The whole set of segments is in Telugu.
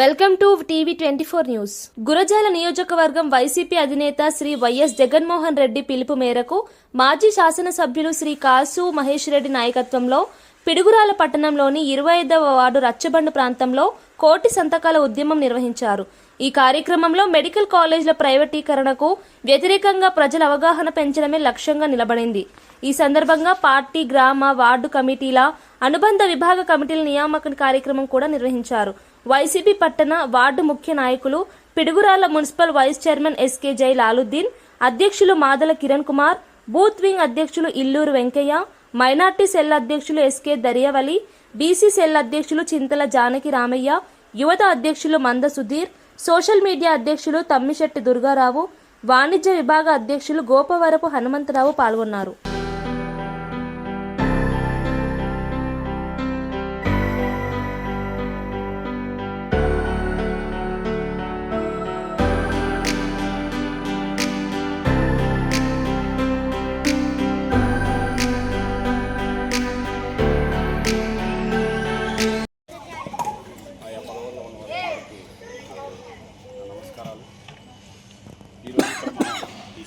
Welcome to TV twenty four news. Gurazala నియోజకవర్గం వైసీపీ అధినేత శ్రీ వైఎస్ జగన్మోహన్ రెడ్డి పిలుపు మేరకు మాజీ శాసనసభ్యులు శ్రీ కాసు మహేష్ రెడ్డి నాయకత్వంలో పిడుగురాల పట్టణంలోని ఇరవై ఐదవ వార్డు రచ్చబండ ప్రాంతంలో కోటి సంతకాల ఉద్యమం నిర్వహించారు. ఈ కార్యక్రమంలో మెడికల్ కాలేజీల ప్రైవేటీకరణకు వ్యతిరేకంగా ప్రజల అవగాహన పెంచడమే లక్ష్యంగా నిలబడింది. ఈ సందర్భంగా పార్టీ గ్రామ వార్డు కమిటీల అనుబంధ విభాగ కమిటీల నియామక కార్యక్రమం కూడా నిర్వహించారు. వైసీపీ పట్టణ వార్డు ముఖ్య నాయకులు Piduguralla municipal vice chairman SK Jalaluddin అధ్యక్షులు మాదల కిరణ్ కుమార్ బూత్ వింగ్ అధ్యక్షులు ఇల్లూరు వెంకయ్య మైనార్టీ సెల్ అధ్యక్షులు ఎస్కే దరియవలి బీసీ సెల్ అధ్యక్షులు చింతల జానకి రామయ్య యువత అధ్యక్షులు మంద సుధీర్ సోషల్ మీడియా అధ్యక్షులు తమ్మిశెట్టి దుర్గారావు వాణిజ్య విభాగ అధ్యక్షులు గోపవరపు హనుమంతరావు పాల్గొన్నారు.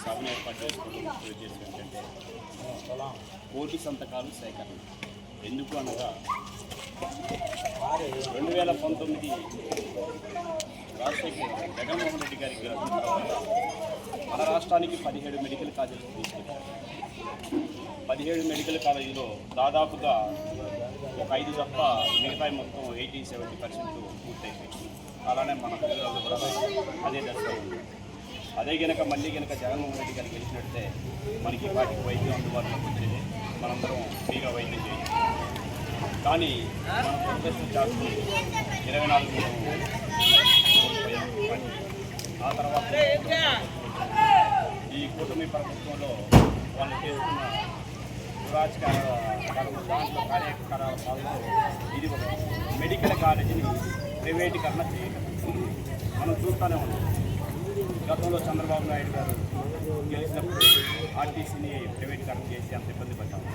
సభను ఏర్పాటు చేసుకోవడం ఉద్దేశం ఏంటంటే కోటి సంతకాలు సేకరణ. ఎందుకు అనగా రెండు వేల పంతొమ్మిది రాజశేఖర్ జగన్మోహన్ రెడ్డి గారికి గెలిచిన తర్వాత మన రాష్ట్రానికి పదిహేడు మెడికల్ కాలేజీలు తీసుకొచ్చారు పదిహేడు మెడికల్ కాలేజీలో దాదాపుగా ఒక ఐదు తప్ప మిగతా మొత్తం ఎయిటీ సెవెంటీ పర్సెంట్ పూర్తయిపోయింది. అలానే మన పిల్లలు కూడా అదే దశలో ఉంది అదే గనక మళ్ళీ గనక జగన్మోహన్ రెడ్డి గారికి గెలిచినట్టే మనకి వాటికి వైద్యం అందుబాటులో వచ్చేది. మనందరం ఫ్రీగా వైద్యం చేయాలి కానీ మనం ప్రొఫెషన్ చేస్తూ. ఇరవై నాలుగు ఆ తర్వాత ఈ కూటమి ప్రభుత్వంలో వాళ్ళు చేస్తున్న దురాచార దాంట్లో కార్యకలాపాల ఇది ఒక మెడికల్ కాలేజీని ప్రైవేటీకరణ చేయటం. మనం చూస్తూనే ఉన్నాం. గతంలో చంద్రబాబు నాయుడు గారు గెలిచినప్పుడు ఆర్టీసీని ప్రైవేటీకరణ చేసి అంత ఇబ్బంది పడ్డాము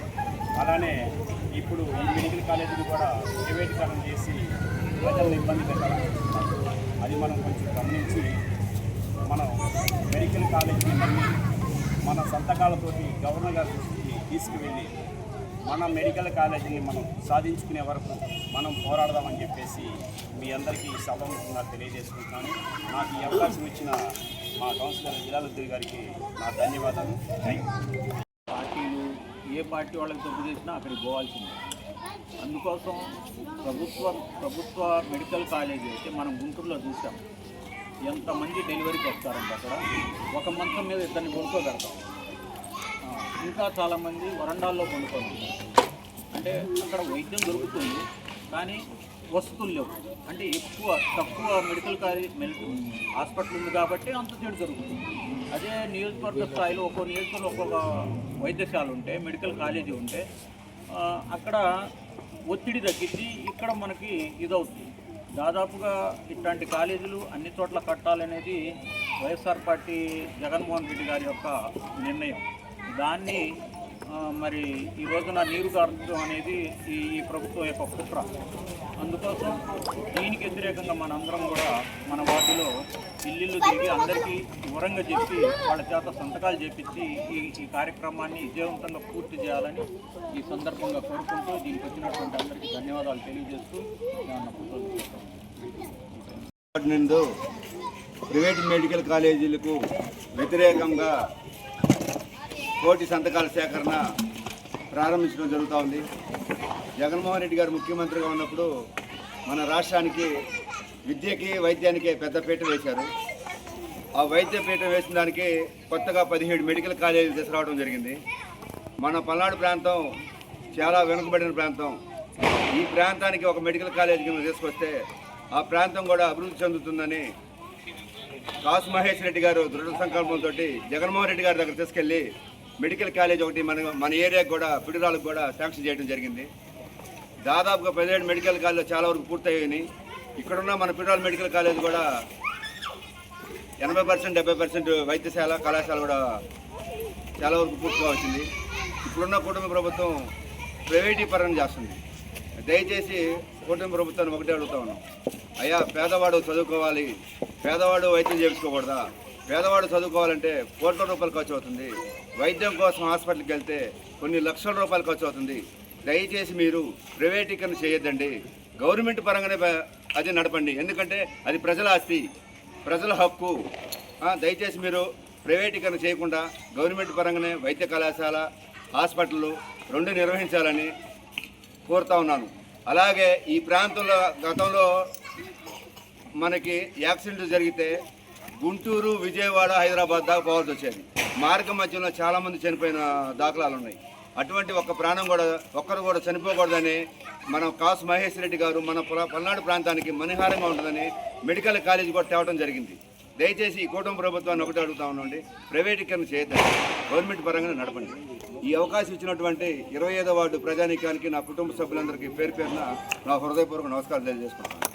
అలానే ఇప్పుడు ఈ మెడికల్ కాలేజీని కూడా ప్రైవేటీకరణ చేసి ప్రజలను ఇబ్బంది పెట్టాలి అది మనం కొంచెం గమనించి మనం మెడికల్ కాలేజీని మళ్ళీ మన సంతకాలతోటి గవర్నర్ గారి దృష్టికి తీసుకువెళ్ళి మన మెడికల్ కాలేజీని మనం సాధించుకునే వరకు మనం పోరాడదామని చెప్పేసి మీ అందరికీ ఈ సభముఖంగా తెలియజేసుకుంటున్నాను. నాకు ఈ అవకాశం ఇచ్చిన మా కౌన్సిలర్ జిల్లాలద్దరి గారికి నా ధన్యవాదాలు. థ్యాంక్ యూ పార్టీలు ఏ పార్టీ వాళ్ళకి తప్పు చేసినా అక్కడికి పోవాల్సిందే. అందుకోసం ప్రభుత్వ ప్రభుత్వ మెడికల్ కాలేజీ అయితే మనం గుంటూరులో చూసాం. ఎంతమంది డెలివరీకి వస్తారంటే అక్కడ ఒక మంచం మీద ఇద్దరిని కొనుక్కోగలుగుతాం ఇంకా చాలామంది వరండాల్లో కొనుక్కోండి అంటే అక్కడ వైద్యం దొరుకుతుంది కానీ వసతులు లేవు. అంటే ఎక్కువ తక్కువ మెడికల్ కాలేజ్ హాస్పిటల్ ఉంది కాబట్టి అంత చెడు జరుగుతుంది. అదే నియోజకవర్గ స్థాయిలో ఒక్కో నియోజకవర్గంలో ఒక్కొక్క వైద్యశాల ఉంటే మెడికల్ కాలేజీ ఉంటే అక్కడ ఒత్తిడి తగ్గింది ఇక్కడ మనకి ఇదవుతుంది. దాదాపుగా ఇట్లాంటి కాలేజీలు అన్ని చోట్ల కట్టాలనేది వైఎస్ఆర్ పార్టీ జగన్మోహన్ రెడ్డి గారి యొక్క నిర్ణయం. దాన్ని మరి ఈ రోజున నీరు కారడం అనేది ఈ ఈ ప్రభుత్వం యొక్క కుట్ర. అందుకోసం దీనికి వ్యతిరేకంగా మనందరం కూడా మన వాటిలో ఇల్లు తిరిగి అందరికీ వివరంగా చెప్పి వాళ్ళ చేత సంతకాలు చేపించి ఈ ఈ కార్యక్రమాన్ని విజయవంతంగా పూర్తి చేయాలని ఈ సందర్భంగా కోరుకుంటూ దీనికి వచ్చినటువంటి అందరికీ ధన్యవాదాలు తెలియజేస్తూ నా ప్రైవేట్ మెడికల్ కాలేజీలకు వ్యతిరేకంగా కోటి సంతకాల సేకరణ ప్రారంభించడం జరుగుతూ ఉంది జగన్మోహన్ రెడ్డి గారు ముఖ్యమంత్రిగా ఉన్నప్పుడు మన రాష్ట్రానికి విద్యకి వైద్యానికి పెద్దపీట వేశారు. ఆ వైద్య పీట వేసిన దానికి కొత్తగా పదిహేడు మెడికల్ కాలేజీలు తీసుకురావడం జరిగింది. మన పల్నాడు ప్రాంతం చాలా వెనుకబడిన ప్రాంతం. ఈ ప్రాంతానికి ఒక మెడికల్ కాలేజీ కింద తీసుకొస్తే ఆ ప్రాంతం కూడా అభివృద్ధి చెందుతుందని కాసు మహేష్ రెడ్డి గారు దృఢ సంకల్పంతో జగన్మోహన్ రెడ్డి గారి దగ్గర తీసుకెళ్ళి మెడికల్ కాలేజ్ ఒకటి మన మన ఏరియాకి కూడా పిడురాలకు కూడా శాంక్షన్ చేయడం జరిగింది. దాదాపుగా పదిహేడు మెడికల్ కాలేజ్ చాలా వరకు పూర్తయ్యాయి. ఇక్కడున్న మన పిడురాల మెడికల్ కాలేజ్ కూడా ఎనభై పర్సెంట్ డెబ్బై పర్సెంట్ వైద్యశాల కళాశాల కూడా చాలా వరకు పూర్తిగా వచ్చింది. ఇప్పుడున్న కుటుంబ ప్రభుత్వం ప్రైవేటీకరణ చేస్తుంది. దయచేసి కూటమి ప్రభుత్వాన్ని ఒకటే అడుగుతా ఉన్నాం. అయ్యా పేదవాడు చదువుకోవాలి పేదవాడు వైద్యం చేయించుకోకూడదా? పేదవాడు చదువుకోవాలంటే కోట్ల రూపాయలు ఖర్చు అవుతుంది. వైద్యం కోసం హాస్పిటల్కి వెళ్తే కొన్ని లక్షల రూపాయలు ఖర్చు అవుతుంది. దయచేసి మీరు ప్రైవేటీకరణ చేయొద్దండి. గవర్నమెంట్ పరంగానే అది నడపండి. ఎందుకంటే అది ప్రజల ఆస్తి ప్రజల హక్కు. దయచేసి మీరు ప్రైవేటీకరణ చేయకుండా గవర్నమెంట్ పరంగానే వైద్య కళాశాల హాస్పిటళ్ళు రెండు నిర్వహించాలని కోరుతా ఉన్నాను. అలాగే ఈ ప్రాంతంలో గతంలో మనకి యాక్సిడెంట్ జరిగితే గుంటూరు విజయవాడ హైదరాబాద్ దాకా పోవాల్సి వచ్చేది. మార్గ మధ్యలో చాలామంది చనిపోయిన దాఖలాలు ఉన్నాయి. అటువంటి ఒక్క ప్రాణం కూడా ఒక్కరు కూడా చనిపోకూడదని మనం కాసు మహేష్ రెడ్డి గారు మన పల్నాడు ప్రాంతానికి మనిహారంగా ఉంటుందని మెడికల్ కాలేజీ కూడా తేవడం జరిగింది. దయచేసి ఈ కూటమి ప్రభుత్వాన్ని ఒకటి అడుగుతా ఉండండి ప్రైవేటీకరణ చేయొద్దండి. గవర్నమెంట్ పరంగా నడపండి. ఈ అవకాశం ఇచ్చినటువంటి ఇరవై ఐదో వార్డు ప్రజానీకానికి నా కుటుంబ సభ్యులందరికీ పేరు పేరున నా హృదయపూర్వక నమస్కారం తెలియజేసుకుంటాను